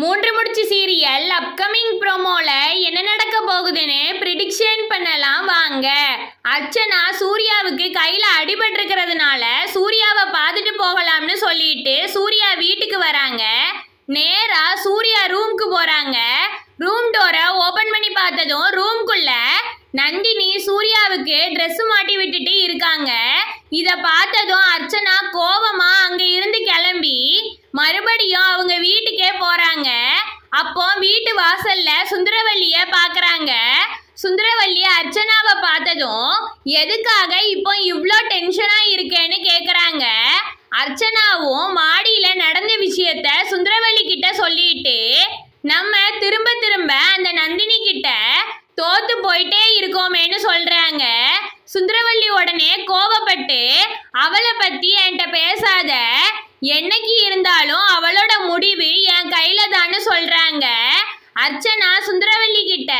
மூன்று முடிச்சு serial upcoming ப்ரோமோல என்ன நடக்க போகுதுன்னு ப்ரிடிக்ஷன் பண்ணலாம் வாங்க. அர்ச்சனா சூர்யாவுக்கு கையில அடிபட்டிருக்கிறதுனால சூர்யாவை பார்த்துட்டு போகலாம்னு சொல்லிட்டு சூர்யா வீட்டுக்கு வராங்க. நேரா சூர்யா ரூம்க்கு போறாங்க. ரூம் டோரை ஓபன் பண்ணி பார்த்ததும் ரூம்குள்ள நந்தினி சூர்யாவுக்கு ட்ரெஸ் மாட்டி விட்டுட்டு இருக்காங்க. இத பார்த்ததும் அர்ச்சனா கோபமா அங்க இருந்து கிளம்பி மறுபடியும் அவங்க வீட்டுக்கே போறாங்க. அப்போ வீட்டு வாசல்ல சுந்தரவல்லிய பாக்குறாங்க சுந்தரவல்லி அர்ச்சனாவை பார்த்ததும் எதுக்காக இப்போ இவ்வளோ டென்ஷனா இருக்கேன்னு கேக்குறாங்க. அர்ச்சனாவும் மாடியில நடந்த விஷயத்த சுந்தரவல்லி கிட்ட சொல்லிட்டு நம்ம திரும்ப திரும்ப அந்த நந்தினி கிட்ட தோத்து போயிட்டே இருக்கோமேன்னு சொல்றாங்க. சுந்தரவல்லி உடனே கோபப்பட்டு அவளை பத்தி என்கிட்ட பேசாத. என்னைக்கு இருந்தாலும் அவளோட முடிவு என் கையில தான்னு சொல்றாங்க. அர்ச்சனா சுந்தரவல்லி கிட்ட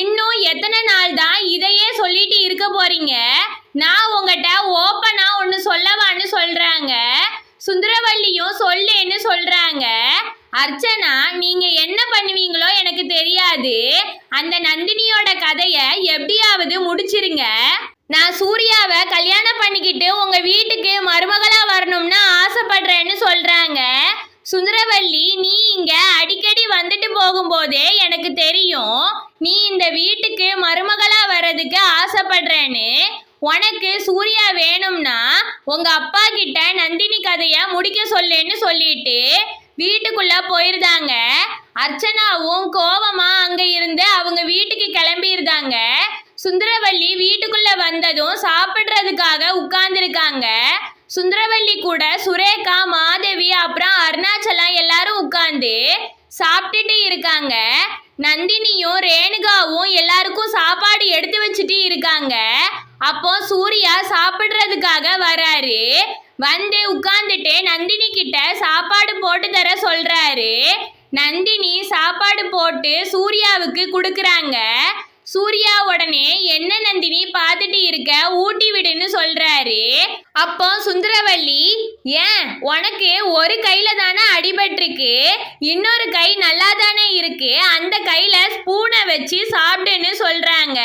இன்னும் எத்தனை நாள் தான் இதையே சொல்லிட்டு இருக்க போறீங்க? நான் உங்ககிட்ட ஓப்பனா ஒன்று சொல்லவான்னு சொல்றாங்க. சுந்தரவல்லியும் சொல்லேன்னு சொல்றாங்க. அர்ச்சனா நீங்க என்ன பண்ணுவீங்களோ முடியாது அந்த நந்தினியோட கதைய எப்படியாவது முடிச்சிருங்க. நான் சூர்யாவை கல்யாணம் பண்ணிக்கிட்டு உங்க வீட்டுக்கு மருமகளா வரணும்னு ஆசைப்படுறேன்னு சொல்றாங்க. சுந்தரவல்லி நீ இங்க அடிக்கடி வந்துட்டு போகும்போதே எனக்கு தெரியும். நீ இந்த வீட்டுக்கு மருமகளா வர்றதுக்கு ஆசைப்படுறேன்னு. உனக்கு சூர்யா வேணும்னா உங்க அப்பா கிட்ட நந்தினி கதைய முடிக்க சொல்லுன்னு சொல்லிட்டு வீட்டுக்குள்ள போயிருந்தாங்க. அர்ச்சனாவும் கோவமா அங்க இருந்து அவங்க வீட்டுக்கு கிளம்பியிருந்தாங்க சுந்தரவல்லி வீட்டுக்குள்ள வந்ததும் சாப்பிடுறதுக்காக உட்கார்ந்துருக்காங்க. சுந்தரவல்லி கூட சுரேகா மாதவி அப்புறம் அருணாச்சலம் எல்லாரும் உட்கார்ந்து சாப்பிட்டுட்டு இருக்காங்க. நந்தினியும் ரேணுகாவும் எல்லாருக்கும் சாப்பாடு எடுத்து வச்சுட்டு இருக்காங்க. அப்போ சூர்யா சாப்பிடுறதுக்காக வராரு. வந்து உட்கார்ந்துட்டு நந்தினி கிட்ட சாப்பாடு போட்டு தர சொல்றாரு. நந்தினி சாப்பாடு போட்டு சூர்யாவுக்கு கொடுக்குறாங்க. சூர்யா உடனே என்ன நந்தினி பார்த்துட்டு இருக்க? ஊட்டி விடுன்னு சொல்றாரு. அப்போ சுந்தரவல்லி ஏன்? உனக்கு ஒரு கையில தானே அடிபட்டிருக்கு. இன்னொரு கை நல்லா தானே இருக்கு. அந்த கையில ஸ்பூனை வச்சு சாப்பிடுன்னு சொல்றாங்க.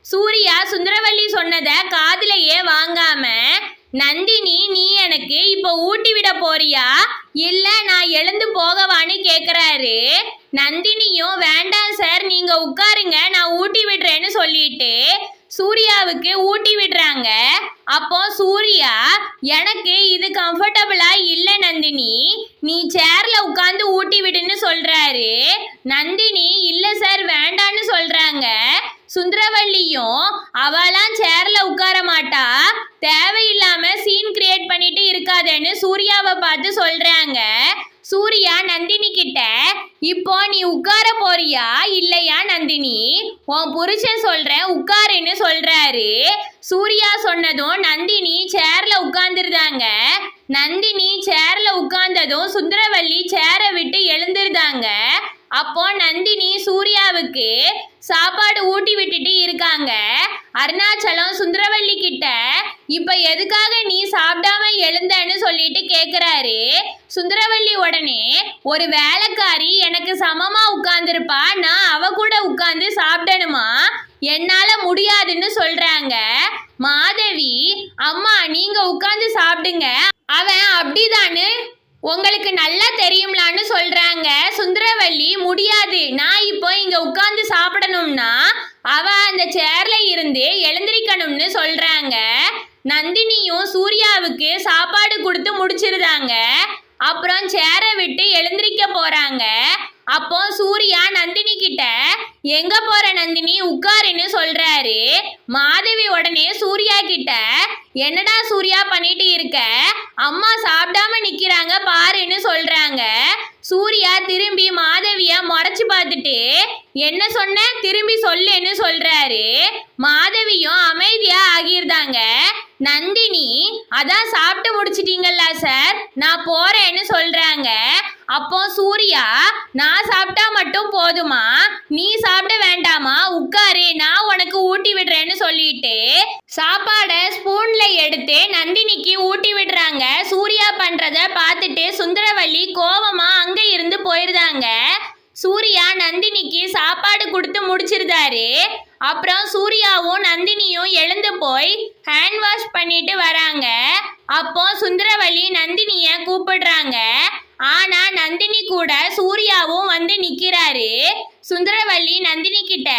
சூர்யா சுந்தரவல்லி சொன்னதை காதிலேயே வாங்காம நந்தினி நீ எனக்கு இப்போ ஊட்டி விட போறியா? இல்ல நான் எழுந்து போகவான்னு கேக்குறாரு. நந்தினியும் வேண்டாம் சார் நீங்க உட்காருங்க. ஊட்டி விடுறேன்னு சொல்லிட்டு சூர்யாவுக்கு ஊட்டி விடுறாங்க. அப்போ சூர்யா எனக்கு இது கம்ஃபர்டபுளா இல்ல நந்தினி. நீ சேர்ல உட்காந்து ஊட்டி விடுன்னு சொல்றாரு. நந்தினி இல்ல சார் வேண்டான்னு சொல்றாங்க. சுந்தரவள்ளியும் அவளாம் சேர்ல உட்கார மாட்டா. தேவையில்லாம சீன் கிரியேட் பண்ணிட்டு இருக்காதேன்னு சூர்யாவை பார்த்து சொல்றாங்க. சூர்யா நந்தினி கிட்ட இப்போ நீ உட்கார போறியா? இல்லையா நந்தினி? உன் புருஷன் சொல்றேன் உட்காருன்னு சொல்றாரு. சூர்யா சொன்னதும் நந்தினி சேர்ல உட்கார்ந்துருந்தாங்க. நந்தினி சேர்ல உட்கார்ந்ததும் சுந்தரவல்லி சேரை விட்டு எழுந்திருந்தாங்க. அப்போ நந்தினி சூர்யாவுக்கு சாப்பாடு ஊட்டி விட்டுட்டு அருணாச்சலம் சுந்தரவல்லி கிட்ட இப்ப எதுக்காக நீ சாப்பிடாம எழுந்தன்னு சொல்லிட்டு கேக்குறாரு? சுந்தரவல்லி உடனே ஒரு வேலைக்காரி எனக்கு சமமா உட்கார்ந்துருப்பா நான் அவ கூட உட்கார்ந்து சாப்பிடணுமா? என்னால முடியாதுன்னு சொல்றாங்க. மாதவி அம்மா நீங்க உட்கார்ந்து சாப்பிடுங்க. அவன் அப்படிதானு உங்களுக்கு நல்லா தெரியும்லான்னு சொல்றாங்க. சுந்தரவல்லி முடியாது. நான் இப்போ இங்க உட்கார்ந்து சாப்பிடணும்னா அவ அந்த சேர்ல எழுந்திரிக்கணும்னு சொல்றாங்க. நந்தினியும் சூர்யாவுக்கு சாப்பாடு கொடுத்து முடிச்சிருந்தாங்க அப்புறம் சேரை விட்டு எழுந்திருக்க போறாங்க. அப்போ சூர்யா நந்தினி கிட்ட எங்க போற நந்தினி? உட்காருன்னு சொல்றாரு. மாதவி உடனே சூர்யா கிட்ட என்னடா சூர்யா பண்ணிட்டு இருக்க? அம்மா சாப்பிடாம நிக்கிறாங்க பாருன்னு சொல்றாங்க. சூர்யா திரும்பி மாதவிய முறைச்சு பார்த்துட்டு என்ன சொன்ன? திரும்பி சொல்லுன்னு சொல்றாரு. மாதவி அதான் சாப்பிட்டு முடிச்சிட்டீங்கல்ல சார் நான் போறேன்னு சொல்றாங்க. அப்போ சூர்யா நான் சாப்பிட்டா மட்டும் போதுமா? நீ சாப்பிட வேண்டாமா? உட்காரு நான் உனக்கு ஊட்டி விடுறேன்னு சொல்லிட்டு சாப்பாடை ஸ்பூன்ல எடுத்து நந்தினிக்கு ஊட்டி விடுறாங்க. சூர்யா பண்றத பார்த்துட்டு சுந்தரவல்லி கோவமா அங்க இருந்து போயிருந்தாங்க. சாப்பாடு கொடுத்து முடிச்சிருந்தாரு. அப்புறம் சூர்யாவும் நந்தினியும் எழுந்து போய் ஹேண்ட் வாஷ் பண்ணிட்டு வராங்க. அப்போ சுந்தரவள்ளி நந்தினிய கூப்பிடுறாங்க. ஆனா நந்தினி கூட சூர்யாவும் வந்து நிக்கிறாரு. சுந்தரவள்ளி நந்தினி கிட்ட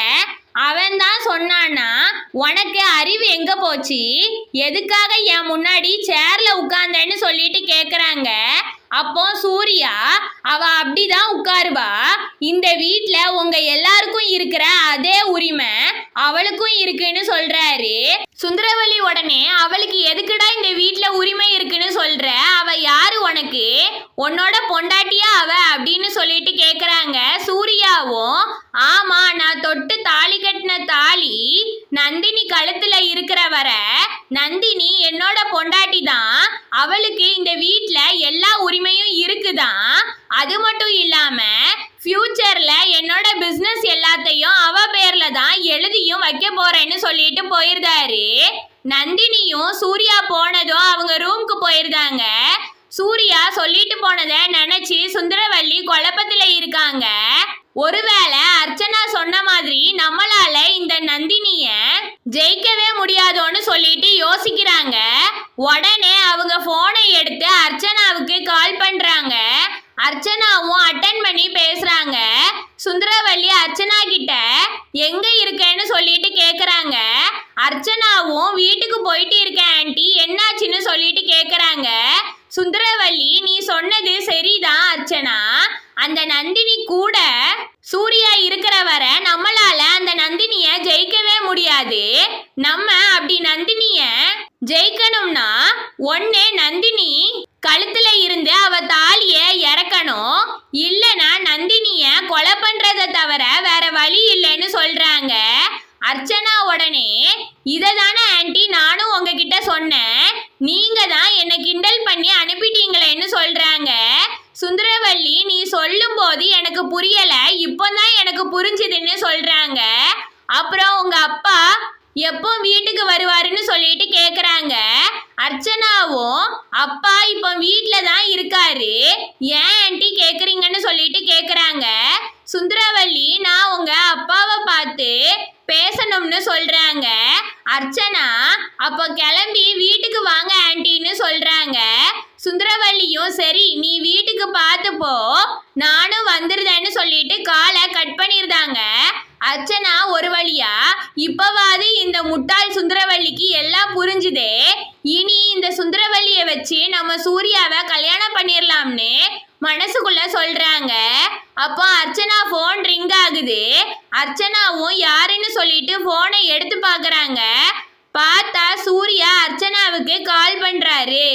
அவன் தான் சொன்னானா உனக்கு அறிவு எங்க போச்சு? எதுக்காக என் முன்னாடி சேர்ல உட்கார்ந்தேன்னு சொல்லிட்டு கேக்குறாங்க. அப்போ சூர்யா அவ அப்படிதான் உட்காருவா. இந்த வீட்ல உங்க எல்லாருக்கும் இருக்கிற அதே உரிமை அவளுக்கும் இருக்குன்னு சொல்றாரு. சுந்தரவல்லி உடனே அவளுக்கு எதுக்குடா இந்த வீட்டில் உரிமை இருக்குன்னு சொல்ற? அவ யாரு உனக்கு? உன்னோட பொண்டாட்டியா அவ? அப்படின்னு சொல்லிட்டு கேட்குறாங்க சூர்யாவும். ஆமா நான் தொட்டு தாலி கட்டின தாலி நந்தினி கழுத்துல இருக்கிற வர நந்தினி என்னோட பொண்டாட்டி தான். அவளுக்கு இந்த வீட்டில் எல்லா உரிமையும் இருக்குதான். அது மட்டும் இல்லாம ஃப்யூச்சரில் என்னோட பிஸ்னஸ் எல்லாத்தையும் அவ பேரில் தான் எழுதியும் வைக்க போகிறேன்னு சொல்லிட்டு போயிருந்தாரு. நந்தினியும் சூர்யா போனதும் அவங்க ரூம்க்கு போயிருந்தாங்க. சூர்யா சொல்லிட்டு போனதை நினைச்சு சுந்தரவள்ளி குழப்பத்தில் இருக்காங்க. ஒருவேளை அர்ச்சனா சொன்ன மாதிரி நம்மளால இந்த நந்தினிய ஜெயிக்கவே முடியாதோன்னு சொல்லிட்டு யோசிக்கிறாங்க. உடனே அவங்க போனை எடுத்து அர்ச்சனாவுக்கு கால் பண்றாங்க. அர்ச்சனாவும் அட்டன் பண்ணி பேசுறாங்க. சுந்தரவள்ளி அர்ச்சனா கிட்ட எங்க இருக்கேன்னு சொல்லிட்டு கேக்குறாங்க. அர்ச்சனாவும் வீட்டுக்கு போயிட்டு இருக்கேன் ஆன்ட்டி என்னாச்சுன்னு சொல்லிட்டு கேக்குறாங்க. சுந்தரவள்ளி நீ சொன்னது சரிதான் அர்ச்சனா. அந்த நந்தினி கூட சூர்யா இருக்கிற வர நம்மளால அந்த நந்தினிய ஜெயிக்கவே முடியாது. நம்ம அப்படி நந்தினிய ஜெயிக்கணும்னா ஒண்ணு நந்தினி கழுத்துல இருந்து அவ தாலிய இறக்கணும் இல்லனா நந்தினிய கொலை பண்றத தவிர வேற வழி இல்லைன்னு சொல்றாங்க. அர்ச்சனா உடனே இதை தானே ஆன்டி நானும் உங்ககிட்ட சொன்னேன். நீங்க தான் என்னை கிண்டல் பண்ணி அனுப்பிட்டீங்களேன்னு சொல்றாங்க. சுந்தரவள்ளி நீ சொல்லும் போது எனக்கு புரியல. இப்போதான் எனக்கு புரிஞ்சுதுன்னு சொல்றாங்க. அப்புறம் உங்க அப்பா எப்போ வீட்டுக்கு வருவாருன்னு சொல்லிட்டு கேக்குறாங்க. அர்ச்சனாவும் அப்பா இப்போ வீட்டில் தான் இருக்காரு. ஏன் ஆண்டி கேக்குறீங்கன்னு சொல்லிட்டு கேக்குறாங்க. சுந்தரவள்ளி நான் உங்க அப்பாவை பார்த்து பேசணும்னு சொல்றாங்க. அர்ச்சனா அப்போ கிளம்பி வீட்டுக்கு வாங்க ஆண்டின்னு சொல்றாங்க. சுந்தரவள்ளியும் சரி நீ வீட்டுக்கு பார்த்து போ. நானும் வந்துருதேன்னு சொல்லிட்டு காலை கட் பண்ணிருந்தாங்க. அர்ச்சனா ஒரு வழியா இப்பவாது இந்த முட்டாள் சுந்தரவள்ளிக்கு எல்லாம் புரிஞ்சுதே. இனி இந்த சுந்தரவல்லிய வச்சு நம்ம சூர்யாவை கல்யாணம் பண்ணிடலாம்னு மனசுக்குள்ள சொல்றாங்க. அப்போ அர்ச்சனா ஃபோன் ரிங் ஆகுது. அர்ச்சனாவும் யாருன்னு சொல்லிட்டு ஃபோனை எடுத்து பார்க்குறாங்க. பார்த்தா சூர்யா அர்ச்சனாவுக்கு கால் பண்றாரு.